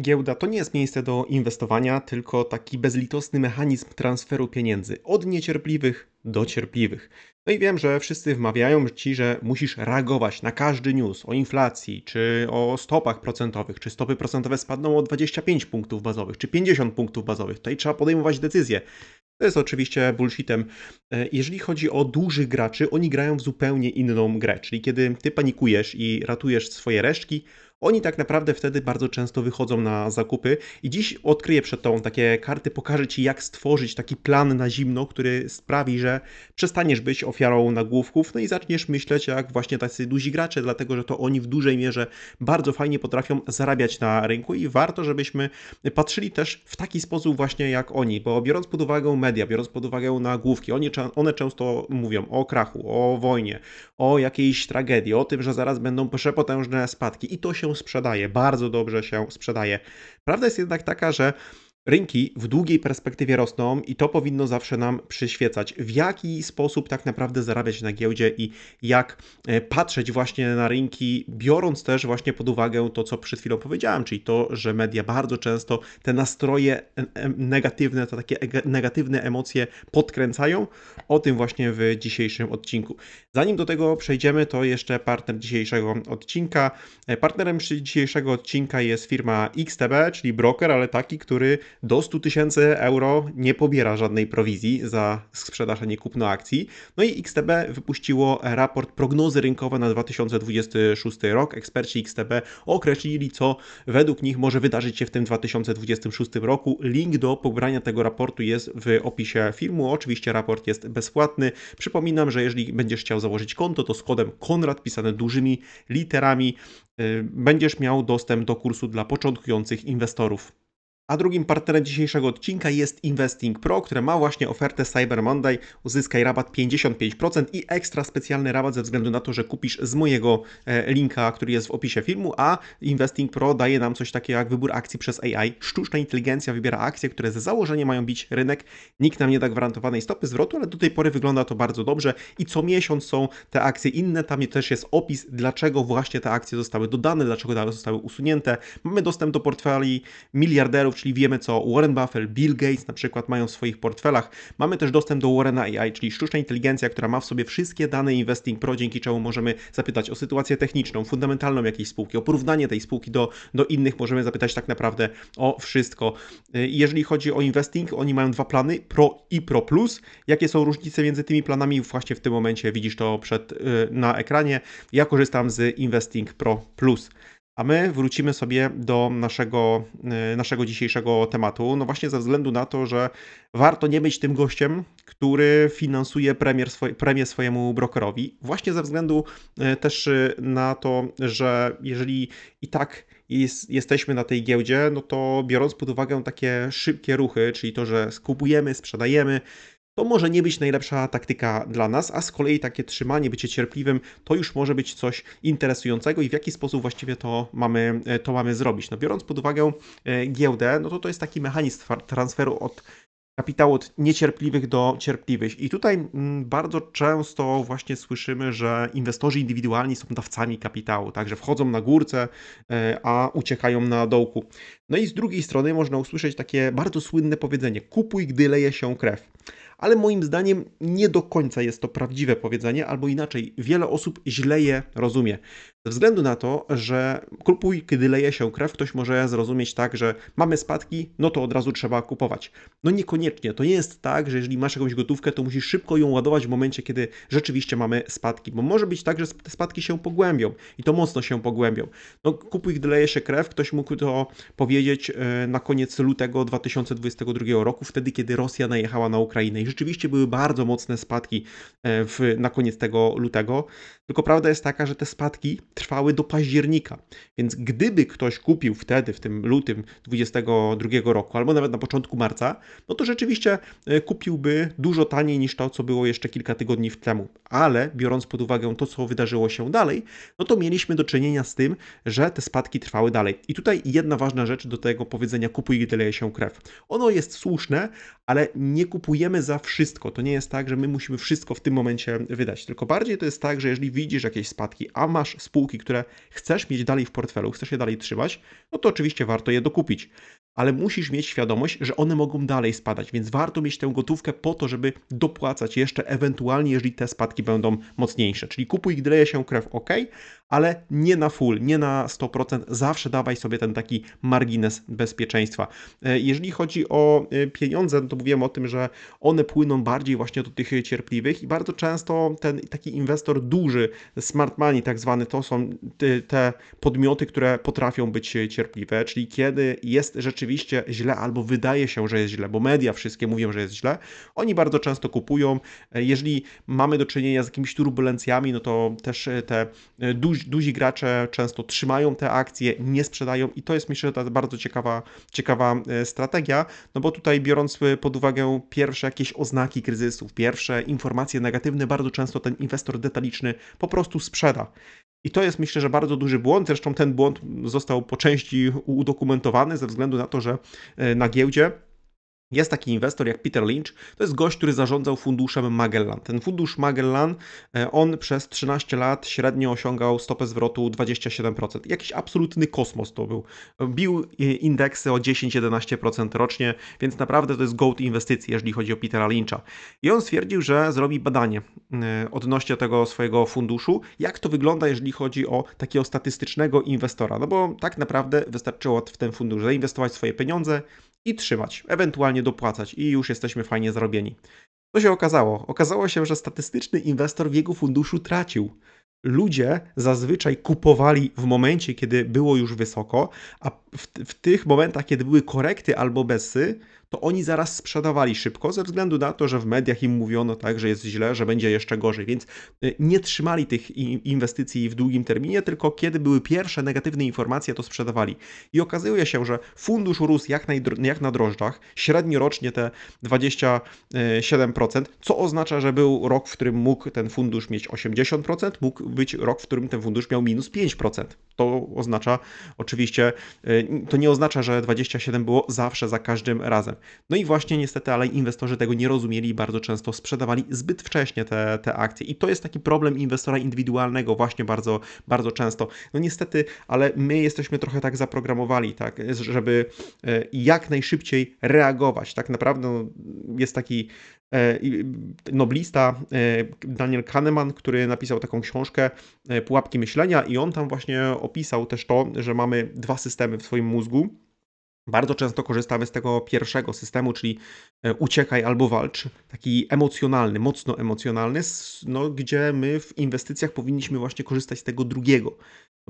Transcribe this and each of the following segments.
Giełda to nie jest miejsce do inwestowania, tylko taki bezlitosny mechanizm transferu pieniędzy od niecierpliwych do cierpliwych. No i wiem, że wszyscy wmawiają ci, że musisz reagować na każdy news o inflacji, czy o stopach procentowych, czy stopy procentowe spadną o 25 punktów bazowych, czy 50 punktów bazowych. Tutaj trzeba podejmować decyzje. To jest oczywiście bullshitem. E, jeżeli chodzi o dużych graczy, oni grają w zupełnie inną grę, czyli kiedy ty panikujesz i ratujesz swoje resztki, oni tak naprawdę wtedy bardzo często wychodzą na zakupy i dziś odkryję przed Tobą takie karty, pokażę Ci jak stworzyć taki plan na zimno, który sprawi, że przestaniesz być ofiarą nagłówków, no i zaczniesz myśleć jak właśnie tacy duzi gracze, dlatego że to oni w dużej mierze bardzo fajnie potrafią zarabiać na rynku i warto, żebyśmy patrzyli też w taki sposób właśnie jak oni, bo biorąc pod uwagę media, biorąc pod uwagę nagłówki, oni, one często mówią o krachu, o wojnie, o jakiejś tragedii, o tym, że zaraz będą przepotężne spadki i to się sprzedaje, bardzo dobrze się sprzedaje. Prawda jest jednak taka, że Rynki w długiej perspektywie rosną i to powinno zawsze nam przyświecać, w jaki sposób tak naprawdę zarabiać na giełdzie i jak e, patrzeć właśnie na rynki, biorąc też właśnie pod uwagę to, co przed chwilą powiedziałem, czyli to, że media bardzo często te nastroje negatywne, te takie negatywne emocje podkręcają. O tym właśnie w dzisiejszym odcinku. Zanim do tego przejdziemy, to jeszcze partner dzisiejszego odcinka. E, partnerem dzisiejszego odcinka jest firma XTB, czyli broker, ale taki, który do 100 tysięcy euro nie pobiera żadnej prowizji za sprzedaż, a nie kupno akcji. No i XTB wypuściło raport prognozy rynkowe na 2026 rok. Eksperci XTB określili, co według nich może wydarzyć się w tym 2026 roku. Link do pobrania tego raportu jest w opisie filmu. Oczywiście raport jest bezpłatny. Przypominam, że jeżeli będziesz chciał założyć konto, to z kodem Konrad pisane dużymi literami y, będziesz miał dostęp do kursu dla początkujących inwestorów. A drugim partnerem dzisiejszego odcinka jest Investing Pro, które ma właśnie ofertę Cyber Monday. Uzyskaj rabat 55% i ekstra specjalny rabat ze względu na to, że kupisz z mojego e, linka, który jest w opisie filmu, a Investing Pro daje nam coś takiego jak wybór akcji przez AI. Sztuczna inteligencja wybiera akcje, które ze założenia mają bić rynek. Nikt nam nie da gwarantowanej stopy zwrotu, ale do tej pory wygląda to bardzo dobrze i co miesiąc są te akcje inne. Tam też jest opis, dlaczego właśnie te akcje zostały dodane, dlaczego zostały usunięte. Mamy dostęp do portfeli miliarderów czyli wiemy co Warren Buffett, Bill Gates na przykład mają w swoich portfelach. Mamy też dostęp do Warrena AI, czyli sztuczna inteligencja, która ma w sobie wszystkie dane Investing Pro, dzięki czemu możemy zapytać o sytuację techniczną, fundamentalną jakiejś spółki, o porównanie tej spółki do, do innych, możemy zapytać tak naprawdę o wszystko. Y, jeżeli chodzi o investing, oni mają dwa plany, Pro i Pro Plus. Jakie są różnice między tymi planami? Właśnie w tym momencie widzisz to przed, y, na ekranie. Ja korzystam z Investing Pro Plus. A my wrócimy sobie do naszego, y, naszego dzisiejszego tematu. No właśnie ze względu na to, że warto nie być tym gościem, który finansuje premier swoj, premię swojemu brokerowi. Właśnie ze względu y, też y, na to, że jeżeli i tak jest, jesteśmy na tej giełdzie, no to biorąc pod uwagę takie szybkie ruchy, czyli to, że skupujemy, sprzedajemy, to może nie być najlepsza taktyka dla nas, a z kolei takie trzymanie, bycie cierpliwym, to już może być coś interesującego i w jaki sposób właściwie to mamy, e, to mamy zrobić. No biorąc pod uwagę e, giełdę, no to to jest taki mechanizm transferu od kapitału od niecierpliwych do cierpliwych. I tutaj mm, bardzo często właśnie słyszymy, że inwestorzy indywidualni są dawcami kapitału, także wchodzą na górce, e, a uciekają na dołku. No i z drugiej strony można usłyszeć takie bardzo słynne powiedzenie: kupuj, gdy leje się krew ale moim zdaniem nie do końca jest to prawdziwe powiedzenie, albo inaczej, wiele osób źle je rozumie. Ze względu na to, że kupuj, kiedy leje się krew, ktoś może zrozumieć tak, że mamy spadki, no to od razu trzeba kupować. No niekoniecznie. To nie jest tak, że jeżeli masz jakąś gotówkę, to musisz szybko ją ładować w momencie, kiedy rzeczywiście mamy spadki, bo może być tak, że te spadki się pogłębią i to mocno się pogłębią. No kupuj, gdy leje się krew, ktoś mógł to powiedzieć e, na koniec lutego 2022 roku, wtedy, kiedy Rosja najechała na Ukrainę i rzeczywiście były bardzo mocne spadki e, w, na koniec tego lutego. Tylko prawda jest taka, że te spadki trwały do października. Więc gdyby ktoś kupił wtedy, w tym lutym 2022 roku, albo nawet na początku marca, no to rzeczywiście e, kupiłby dużo taniej niż to, co było jeszcze kilka tygodni temu. Ale biorąc pod uwagę to, co wydarzyło się dalej, no to mieliśmy do czynienia z tym, że te spadki trwały dalej. I tutaj jedna ważna rzecz do tego powiedzenia kupuj, gdy leje się krew. Ono jest słuszne, ale nie kupujemy za wszystko. To nie jest tak, że my musimy wszystko w tym momencie wydać. Tylko bardziej to jest tak, że jeżeli widzisz jakieś spadki, a masz spółki, które chcesz mieć dalej w portfelu, chcesz je dalej trzymać, no to oczywiście warto je dokupić ale musisz mieć świadomość, że one mogą dalej spadać, więc warto mieć tę gotówkę po to, żeby dopłacać jeszcze ewentualnie, jeżeli te spadki będą mocniejsze. Czyli kupuj, gdy leje się krew, ok, ale nie na full, nie na 100%. Zawsze dawaj sobie ten taki margines bezpieczeństwa. E, jeżeli chodzi o e, pieniądze, no to mówiłem o tym, że one płyną bardziej właśnie do tych cierpliwych i bardzo często ten taki inwestor duży, smart money tak zwany, to są te podmioty, które potrafią być cierpliwe, czyli kiedy jest rzeczywiście źle albo wydaje się, że jest źle, bo media wszystkie mówią, że jest źle, oni bardzo często kupują. E, jeżeli mamy do czynienia z jakimiś turbulencjami, no to też te duzi, gracze często trzymają te akcje, nie sprzedają i to jest myślę, że to bardzo ciekawa, ciekawa e, strategia, no bo tutaj biorąc pod uwagę pierwsze jakieś oznaki kryzysów, pierwsze informacje negatywne, bardzo często ten inwestor detaliczny po prostu sprzeda. I to jest myślę, że bardzo duży błąd. Zresztą ten błąd został po części udokumentowany ze względu na to, że e, na giełdzie jest taki inwestor jak Peter Lynch, to jest gość, który zarządzał funduszem Magellan. Ten fundusz Magellan, e, on przez 13 lat średnio osiągał stopę zwrotu 27%. Jakiś absolutny kosmos to był. Bił indeksy o 10-11% rocznie, więc naprawdę to jest gold inwestycji, jeżeli chodzi o Petera Lyncha. I on stwierdził, że zrobi badanie e, odnośnie tego swojego funduszu, jak to wygląda, jeżeli chodzi o takiego statystycznego inwestora. No bo tak naprawdę wystarczyło w ten fundusz zainwestować swoje pieniądze, i trzymać, ewentualnie dopłacać i już jesteśmy fajnie zarobieni. Co się okazało? Okazało się, że statystyczny inwestor w jego funduszu tracił. Ludzie zazwyczaj kupowali w momencie, kiedy było już wysoko, a w, w tych momentach, kiedy były korekty albo bezsy, to oni zaraz sprzedawali szybko, ze względu na to, że w mediach im mówiono tak, że jest źle, że będzie jeszcze gorzej, więc y, nie trzymali tych inwestycji w długim terminie, tylko kiedy były pierwsze negatywne informacje, to sprzedawali. I okazuje się, że fundusz rósł jak, jak na drożdżach, średnio rocznie te 27%, co oznacza, że był rok, w którym mógł ten fundusz mieć 80%, mógł być rok, w którym ten fundusz miał minus 5%. To oznacza oczywiście, y, to nie oznacza, że 27 było zawsze za każdym razem. No i właśnie niestety, ale inwestorzy tego nie rozumieli i bardzo często sprzedawali zbyt wcześnie te, te akcje. I to jest taki problem inwestora indywidualnego właśnie bardzo, bardzo często. No niestety, ale my jesteśmy trochę tak zaprogramowali, tak, żeby e, jak najszybciej reagować. Tak naprawdę no, jest taki e, noblista e, Daniel Kahneman, który napisał taką książkę Pułapki myślenia i on tam właśnie opisał też to, że mamy dwa systemy w swoim mózgu bardzo często korzystamy z tego pierwszego systemu, czyli e, uciekaj albo walcz, taki emocjonalny, mocno emocjonalny, no, gdzie my w inwestycjach powinniśmy właśnie korzystać z tego drugiego.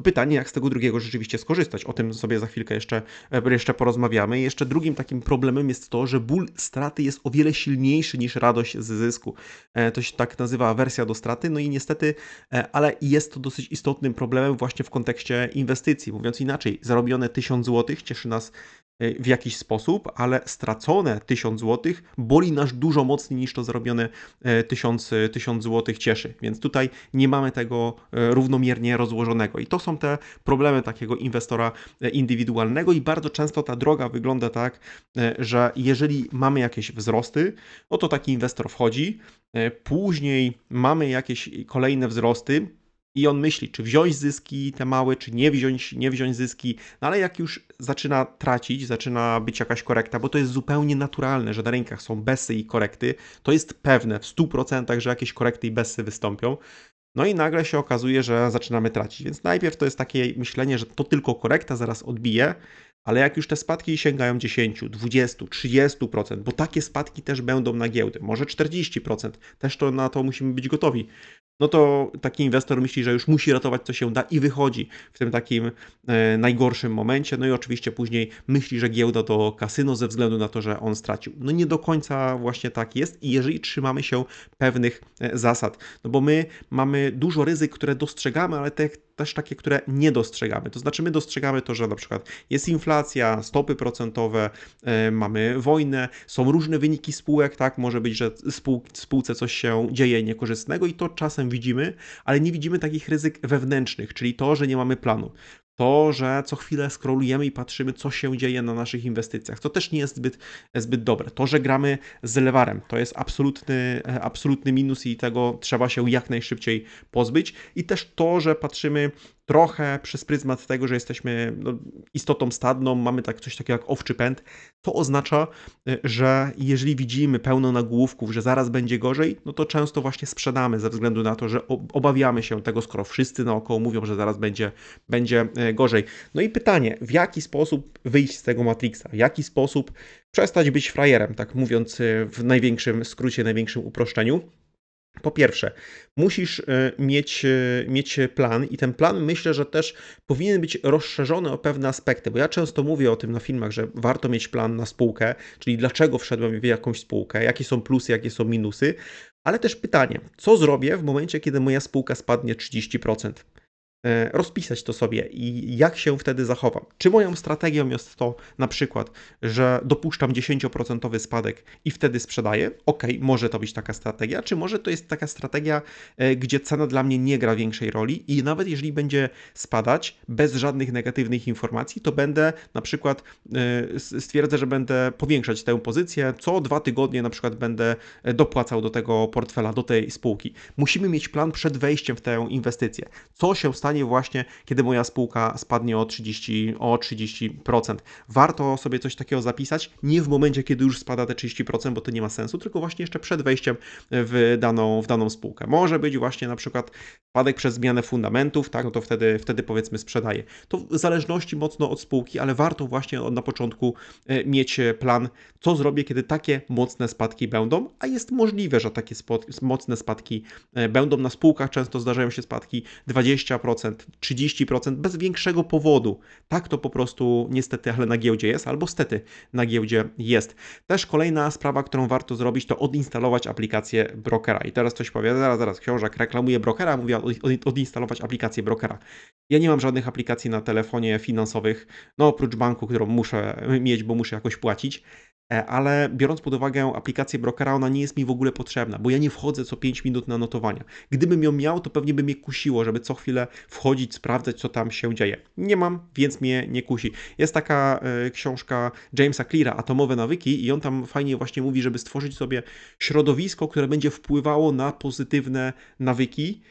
Pytanie, jak z tego drugiego rzeczywiście skorzystać. O tym sobie za chwilkę jeszcze, e, jeszcze porozmawiamy. Jeszcze drugim takim problemem jest to, że ból straty jest o wiele silniejszy niż radość z zysku. E, to się tak nazywa awersja do straty. No i niestety, ale jest to dosyć istotnym problemem właśnie w kontekście inwestycji. Mówiąc inaczej, zarobione 1000 zł cieszy nas w jakiś sposób, ale stracone 1000 zł boli nas dużo mocniej niż to zarobione 1000, e, 1000 zł cieszy. Więc tutaj nie mamy tego e, równomiernie rozłożonego. I to są te problemy takiego inwestora indywidualnego i bardzo często ta droga wygląda tak, że jeżeli mamy jakieś wzrosty, no to taki inwestor wchodzi, później mamy jakieś kolejne wzrosty, i on myśli, czy wziąć zyski te małe, czy nie wziąć, nie wziąć zyski, no ale jak już zaczyna tracić, zaczyna być jakaś korekta, bo to jest zupełnie naturalne, że na rynkach są besy i korekty, to jest pewne w 100%, że jakieś korekty i besy wystąpią, no i nagle się okazuje, że zaczynamy tracić. Więc najpierw to jest takie myślenie, że to tylko korekta zaraz odbije, ale jak już te spadki sięgają 10, 20, 30%, bo takie spadki też będą na giełdę, może 40%, też to na to musimy być gotowi no to taki inwestor myśli, że już musi ratować co się da i wychodzi w tym takim e, najgorszym momencie. No i oczywiście później myśli, że giełda to kasyno ze względu na to, że on stracił. No nie do końca właśnie tak jest i jeżeli trzymamy się pewnych e, zasad, no bo my mamy dużo ryzyk, które dostrzegamy, ale te, też takie, które nie dostrzegamy. To znaczy my dostrzegamy to, że na przykład jest inflacja, stopy procentowe, e, mamy wojnę, są różne wyniki spółek, tak, może być, że spół, spółce coś się dzieje niekorzystnego i to czasem widzimy, ale nie widzimy takich ryzyk wewnętrznych, czyli to, że nie mamy planu. To, że co chwilę scrollujemy i patrzymy, co się dzieje na naszych inwestycjach, to też nie jest zbyt, zbyt dobre. To, że gramy z lewarem, to jest absolutny, absolutny minus i tego trzeba się jak najszybciej pozbyć. I też to, że patrzymy trochę przez pryzmat tego, że jesteśmy no, istotą stadną, mamy tak coś takiego jak owczy pęd, to oznacza, y, że jeżeli widzimy pełno nagłówków, że zaraz będzie gorzej, no to często właśnie sprzedamy ze względu na to, że obawiamy się tego, skoro wszyscy naokoło mówią, że zaraz będzie, będzie y, gorzej. No i pytanie, w jaki sposób wyjść z tego Matrixa? W jaki sposób przestać być frajerem, tak mówiąc y, w największym skrócie, największym uproszczeniu? Po pierwsze, musisz e, mieć, e, mieć plan, i ten plan myślę, że też powinien być rozszerzony o pewne aspekty, bo ja często mówię o tym na filmach, że warto mieć plan na spółkę, czyli dlaczego wszedłem w jakąś spółkę, jakie są plusy, jakie są minusy, ale też pytanie, co zrobię w momencie, kiedy moja spółka spadnie 30%? E, rozpisać to sobie i jak się wtedy zachowam. Czy moją strategią jest to na przykład, że dopuszczam 10% spadek i wtedy sprzedaję? Ok, może to być taka strategia, czy może to jest taka strategia, e, gdzie cena dla mnie nie gra większej roli i nawet jeżeli będzie spadać bez żadnych negatywnych informacji, to będę na przykład e, stwierdzę, że będę powiększać tę pozycję, co dwa tygodnie na przykład będę dopłacał do tego portfela, do tej spółki. Musimy mieć plan przed wejściem w tę inwestycję. Co się stanie stanie właśnie, kiedy moja spółka spadnie o 30%. O 30%. Warto sobie coś takiego zapisać, nie w momencie, kiedy już spada te 30%, bo to nie ma sensu, tylko właśnie jeszcze przed wejściem w daną, w daną spółkę. Może być właśnie na przykład spadek przez zmianę fundamentów, tak, no to wtedy, wtedy powiedzmy sprzedaję. To w zależności mocno od spółki, ale warto właśnie na początku e, mieć plan, co zrobię, kiedy takie mocne spadki będą, a jest możliwe, że takie mocne spadki e, będą na spółkach, często zdarzają się spadki 20%, 30% bez większego powodu. Tak to po prostu niestety, ale na giełdzie jest, albo stety na giełdzie jest. Też kolejna sprawa, którą warto zrobić, to odinstalować aplikację brokera. I teraz ktoś powie, zaraz, zaraz, książek reklamuje brokera, mówię odinstalować aplikację brokera. Ja nie mam żadnych aplikacji na telefonie finansowych, no oprócz banku, którą muszę mieć, bo muszę jakoś płacić. E, ale biorąc pod uwagę aplikację brokera, ona nie jest mi w ogóle potrzebna, bo ja nie wchodzę co 5 minut na notowania. Gdybym ją miał, to pewnie by mnie kusiło, żeby co chwilę wchodzić, sprawdzać, co tam się dzieje. Nie mam, więc mnie nie kusi. Jest taka y, książka Jamesa Cleara, Atomowe nawyki, i on tam fajnie właśnie mówi, żeby stworzyć sobie środowisko, które będzie wpływało na pozytywne nawyki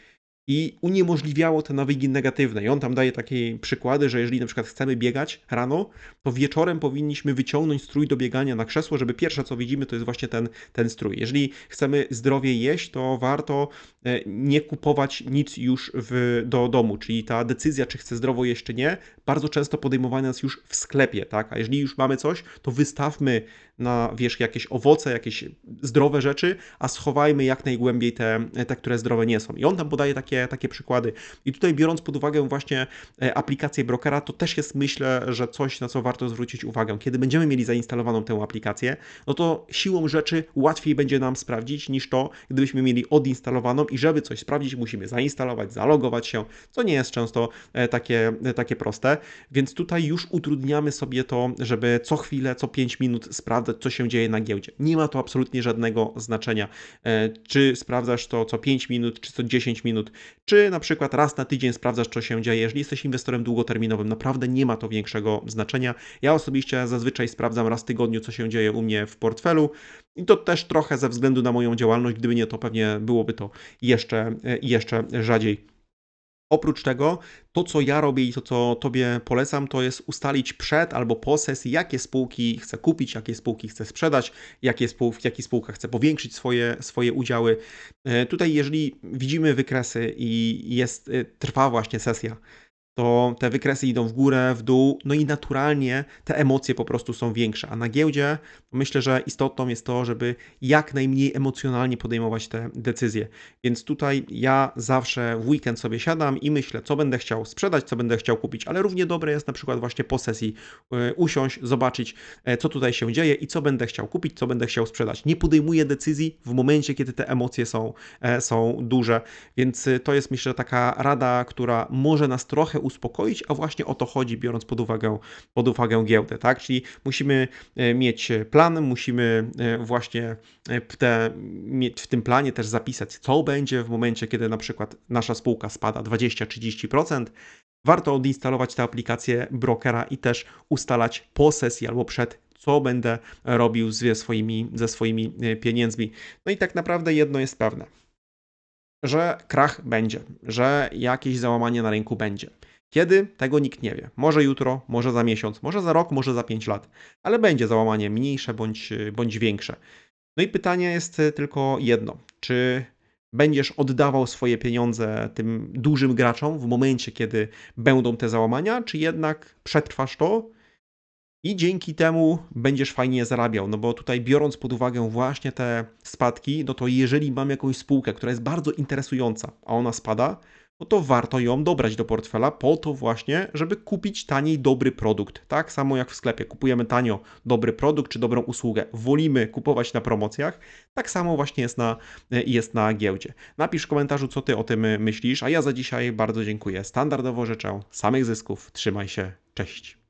i uniemożliwiało te nawyki negatywne. I on tam daje takie przykłady, że jeżeli na przykład chcemy biegać rano, to wieczorem powinniśmy wyciągnąć strój do biegania na krzesło, żeby pierwsze co widzimy to jest właśnie ten, ten strój. Jeżeli chcemy zdrowie jeść, to warto e, nie kupować nic już w, do domu, czyli ta decyzja, czy chcę zdrowo jeść, czy nie, bardzo często podejmowana jest już w sklepie, tak? A jeżeli już mamy coś, to wystawmy na wierzch jakieś owoce, jakieś zdrowe rzeczy, a schowajmy jak najgłębiej te, te które zdrowe nie są. I on tam podaje takie, takie przykłady. I tutaj biorąc pod uwagę właśnie e, aplikację brokera, to też jest myślę, że coś, na co warto zwrócić uwagę. Kiedy będziemy mieli zainstalowaną tę aplikację, no to siłą rzeczy łatwiej będzie nam sprawdzić niż to, gdybyśmy mieli odinstalowaną i żeby coś sprawdzić, musimy zainstalować, zalogować się, co nie jest często e, takie, e, takie proste. Więc tutaj już utrudniamy sobie to, żeby co chwilę, co 5 minut sprawdzać, co się dzieje na giełdzie. Nie ma to absolutnie żadnego znaczenia, e, czy sprawdzasz to co 5 minut, czy co 10 minut, czy na przykład raz na tydzień sprawdzasz, co się dzieje. Jeżeli jesteś inwestorem długoterminowym, naprawdę nie ma to większego znaczenia. Ja osobiście zazwyczaj sprawdzam raz w tygodniu, co się dzieje u mnie w portfelu. I to też trochę ze względu na moją działalność, gdyby nie to pewnie byłoby to jeszcze, e, jeszcze rzadziej. Oprócz tego, to co ja robię i to co Tobie polecam, to jest ustalić przed albo po sesji, jakie spółki chcę kupić, jakie spółki chcę sprzedać, jakie spółki, w jakich chcę powiększyć swoje, swoje udziały. E, tutaj, jeżeli widzimy wykresy i jest, e, trwa właśnie sesja, to te wykresy idą w górę, w dół, no i naturalnie te emocje po prostu są większe. A na giełdzie myślę, że istotą jest to, żeby jak najmniej emocjonalnie podejmować te decyzje. Więc tutaj ja zawsze w weekend sobie siadam i myślę, co będę chciał sprzedać, co będę chciał kupić, ale równie dobre jest na przykład właśnie po sesji e, usiąść, zobaczyć, e, co tutaj się dzieje i co będę chciał kupić, co będę chciał sprzedać. Nie podejmuję decyzji w momencie, kiedy te emocje są, e, są duże, więc to jest myślę taka rada, która może nas trochę uspokoić, a właśnie o to chodzi, biorąc pod uwagę, pod uwagę giełdę, tak? Czyli musimy e, mieć plan, musimy e, właśnie e, te, w tym planie też zapisać, co będzie w momencie, kiedy na przykład nasza spółka spada 20-30%. Warto odinstalować tę aplikację brokera i też ustalać po sesji albo przed, co będę robił ze swoimi, ze swoimi pieniędzmi. No i tak naprawdę jedno jest pewne że krach będzie, że jakieś załamanie na rynku będzie. Kiedy? Tego nikt nie wie. Może jutro, może za miesiąc, może za rok, może za 5 lat, ale będzie załamanie mniejsze bądź, bądź większe. No i pytanie jest tylko jedno: czy będziesz oddawał swoje pieniądze tym dużym graczom w momencie, kiedy będą te załamania, czy jednak przetrwasz to i dzięki temu będziesz fajnie zarabiał, no bo tutaj biorąc pod uwagę właśnie te spadki, no to jeżeli mam jakąś spółkę, która jest bardzo interesująca, a ona spada, no to warto ją dobrać do portfela po to właśnie, żeby kupić taniej dobry produkt. Tak samo jak w sklepie kupujemy tanio dobry produkt czy dobrą usługę, wolimy kupować na promocjach, tak samo właśnie jest na, jest na giełdzie. Napisz w komentarzu, co ty o tym myślisz, a ja za dzisiaj bardzo dziękuję. Standardowo życzę samych zysków. Trzymaj się. Cześć.